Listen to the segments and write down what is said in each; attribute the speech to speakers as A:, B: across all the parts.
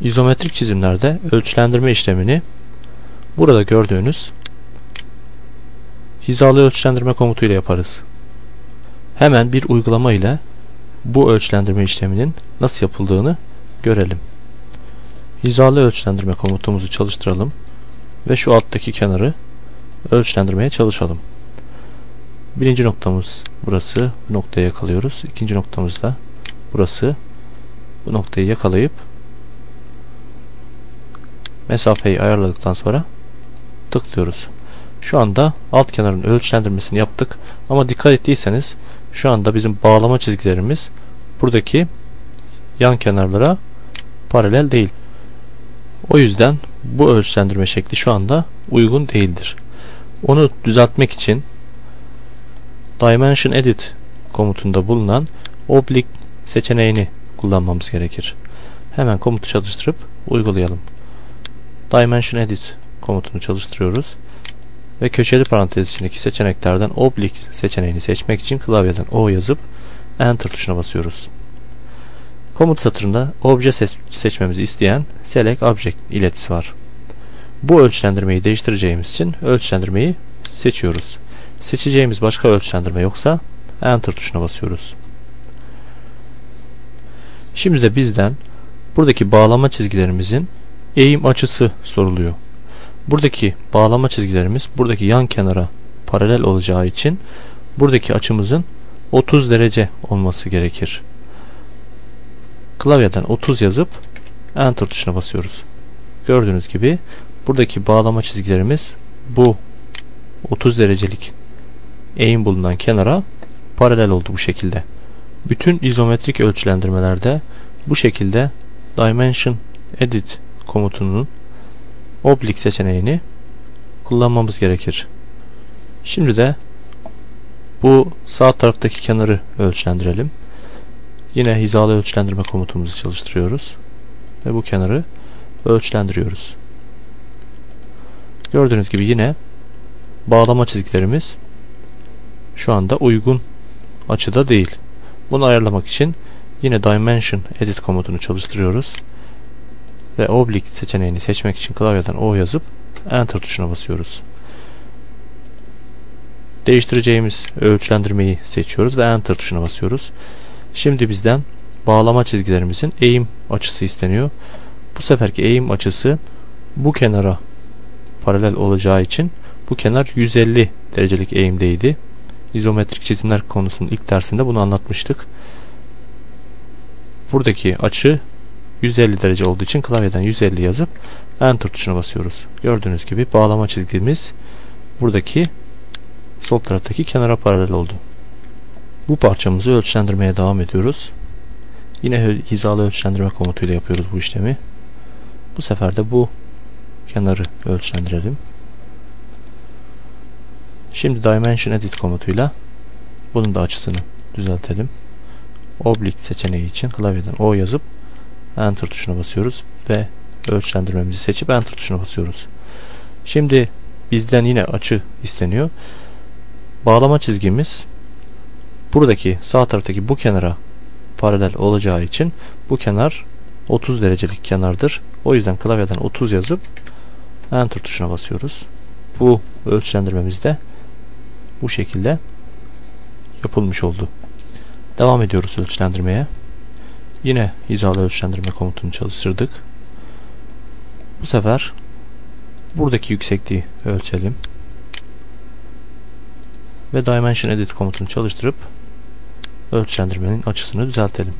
A: İzometrik çizimlerde ölçülendirme işlemini burada gördüğünüz hizalı ölçülendirme komutuyla yaparız. Hemen bir uygulama ile bu ölçülendirme işleminin nasıl yapıldığını görelim. Hizalı ölçülendirme komutumuzu çalıştıralım ve şu alttaki kenarı ölçülendirmeye çalışalım. Birinci noktamız burası. Bu noktaya yakalıyoruz. İkinci noktamız da burası. Bu noktayı yakalayıp mesafeyi ayarladıktan sonra tıklıyoruz. Şu anda alt kenarın ölçülendirmesini yaptık. Ama dikkat ettiyseniz şu anda bizim bağlama çizgilerimiz buradaki yan kenarlara paralel değil. O yüzden bu ölçülendirme şekli şu anda uygun değildir. Onu düzeltmek için Dimension Edit komutunda bulunan Oblique seçeneğini kullanmamız gerekir. Hemen komutu çalıştırıp uygulayalım. Dimension Edit komutunu çalıştırıyoruz ve köşeli parantez içindeki seçeneklerden Oblique seçeneğini seçmek için klavyeden O yazıp Enter tuşuna basıyoruz. Komut satırında obje seçmemizi isteyen Select Object iletisi var. Bu ölçülendirmeyi değiştireceğimiz için ölçülendirmeyi seçiyoruz. Seçeceğimiz başka ölçülendirme yoksa Enter tuşuna basıyoruz. Şimdi de bizden buradaki bağlama çizgilerimizin eğim açısı soruluyor. Buradaki bağlama çizgilerimiz buradaki yan kenara paralel olacağı için buradaki açımızın 30 derece olması gerekir. Klavyeden 30 yazıp Enter tuşuna basıyoruz. Gördüğünüz gibi buradaki bağlama çizgilerimiz bu 30 derecelik eğim bulunan kenara paralel oldu bu şekilde. Bütün izometrik ölçülendirmelerde bu şekilde Dimension Edit komutunun Oblique seçeneğini kullanmamız gerekir. Şimdi de bu sağ taraftaki kenarı ölçülendirelim. Yine hizalı ölçülendirme komutumuzu çalıştırıyoruz. Ve bu kenarı ölçülendiriyoruz. Gördüğünüz gibi yine bağlama çizgilerimiz şu anda uygun açıda değil. Bunu ayarlamak için yine Dimension Edit komutunu çalıştırıyoruz. Ve Oblique seçeneğini seçmek için klavyeden O yazıp Enter tuşuna basıyoruz. Değiştireceğimiz ölçülendirmeyi seçiyoruz ve Enter tuşuna basıyoruz. Şimdi bizden bağlama çizgilerimizin eğim açısı isteniyor. Bu seferki eğim açısı bu kenara paralel olacağı için bu kenar 150 derecelik eğimdeydi. İzometrik çizimler konusunun ilk dersinde bunu anlatmıştık. Buradaki açı 150 derece olduğu için klavyeden 150 yazıp Enter tuşuna basıyoruz. Gördüğünüz gibi bağlama çizgimiz buradaki sol taraftaki kenara paralel oldu. Bu parçamızı ölçülendirmeye devam ediyoruz. Yine hizalı ölçülendirme komutuyla yapıyoruz bu işlemi. Bu sefer de bu kenarı ölçülendirelim. Şimdi Dimension Edit komutuyla bunun da açısını düzeltelim. Oblique seçeneği için klavyeden O yazıp Enter tuşuna basıyoruz ve ölçülendirmemizi seçip Enter tuşuna basıyoruz. Şimdi bizden yine açı isteniyor. Bağlama çizgimiz buradaki sağ taraftaki bu kenara paralel olacağı için bu kenar 30 derecelik kenardır. O yüzden klavyeden 30 yazıp Enter tuşuna basıyoruz. Bu ölçülendirmemiz de bu şekilde yapılmış oldu. Devam ediyoruz ölçülendirmeye. Yine hizalı ölçülendirme komutunu çalıştırdık. Bu sefer buradaki yüksekliği ölçelim. Ve Dimension Edit komutunu çalıştırıp ölçülendirmenin açısını düzeltelim.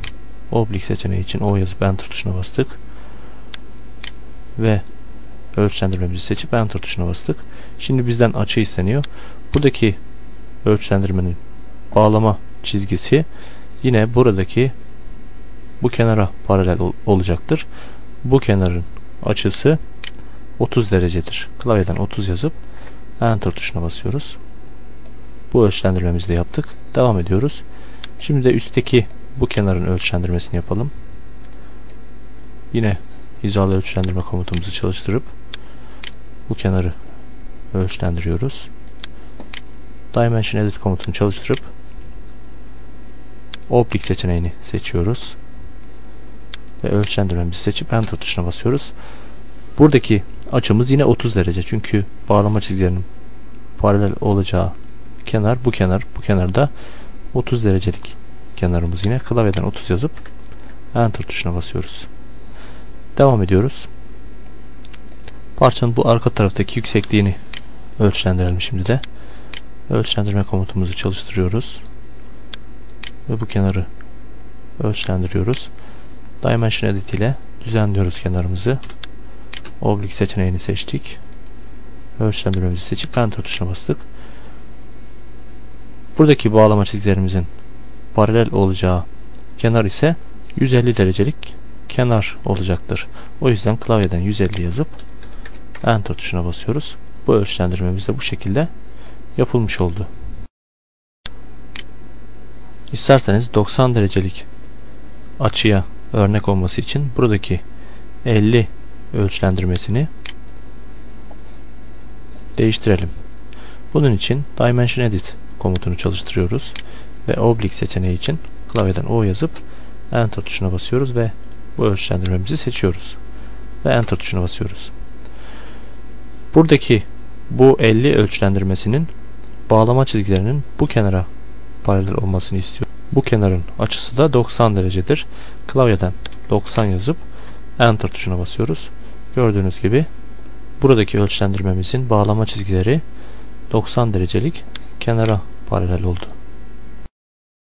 A: Oblique seçeneği için O yazıp Enter tuşuna bastık. Ve ölçülendirmemizi seçip Enter tuşuna bastık. Şimdi bizden açı isteniyor. Buradaki ölçülendirmenin bağlama çizgisi yine buradaki bu kenara paralel ol olacaktır. Bu kenarın açısı 30 derecedir. Klavyeden 30 yazıp Enter tuşuna basıyoruz. Bu ölçülendirmemizi de yaptık. Devam ediyoruz. Şimdi de üstteki bu kenarın ölçülendirmesini yapalım. Yine hizalı ölçülendirme komutumuzu çalıştırıp bu kenarı ölçülendiriyoruz. Dimension Edit komutunu çalıştırıp Oblique seçeneğini seçiyoruz. Ve ölçülendirmemizi seçip enter tuşuna basıyoruz. Buradaki açımız yine 30 derece. Çünkü bağlama çizgilerinin paralel olacağı kenar bu kenar. Bu kenarda 30 derecelik kenarımız yine. Klavyeden 30 yazıp enter tuşuna basıyoruz. Devam ediyoruz. Parçanın bu arka taraftaki yüksekliğini ölçülendirelim şimdi de. Ölçülendirme komutumuzu çalıştırıyoruz. Ve bu kenarı ölçülendiriyoruz. Dimension Edit ile düzenliyoruz kenarımızı. Oblique seçeneğini seçtik. Ölçülendirmemizi seçip Enter tuşuna bastık. Buradaki bağlama çizgilerimizin paralel olacağı kenar ise 150 derecelik kenar olacaktır. O yüzden klavyeden 150 yazıp Enter tuşuna basıyoruz. Bu ölçülendirmemiz de bu şekilde yapılmış oldu. İsterseniz 90 derecelik açıya örnek olması için buradaki 50 ölçülendirmesini değiştirelim. Bunun için Dimension Edit komutunu çalıştırıyoruz ve Oblique seçeneği için klavyeden O yazıp Enter tuşuna basıyoruz ve bu ölçülendirmemizi seçiyoruz ve Enter tuşuna basıyoruz. Buradaki bu 50 ölçülendirmesinin bağlama çizgilerinin bu kenara paralel olmasını istiyor. Bu kenarın açısı da 90 derecedir. Klavyeden 90 yazıp Enter tuşuna basıyoruz. Gördüğünüz gibi buradaki ölçülendirmemizin bağlama çizgileri 90 derecelik kenara paralel oldu.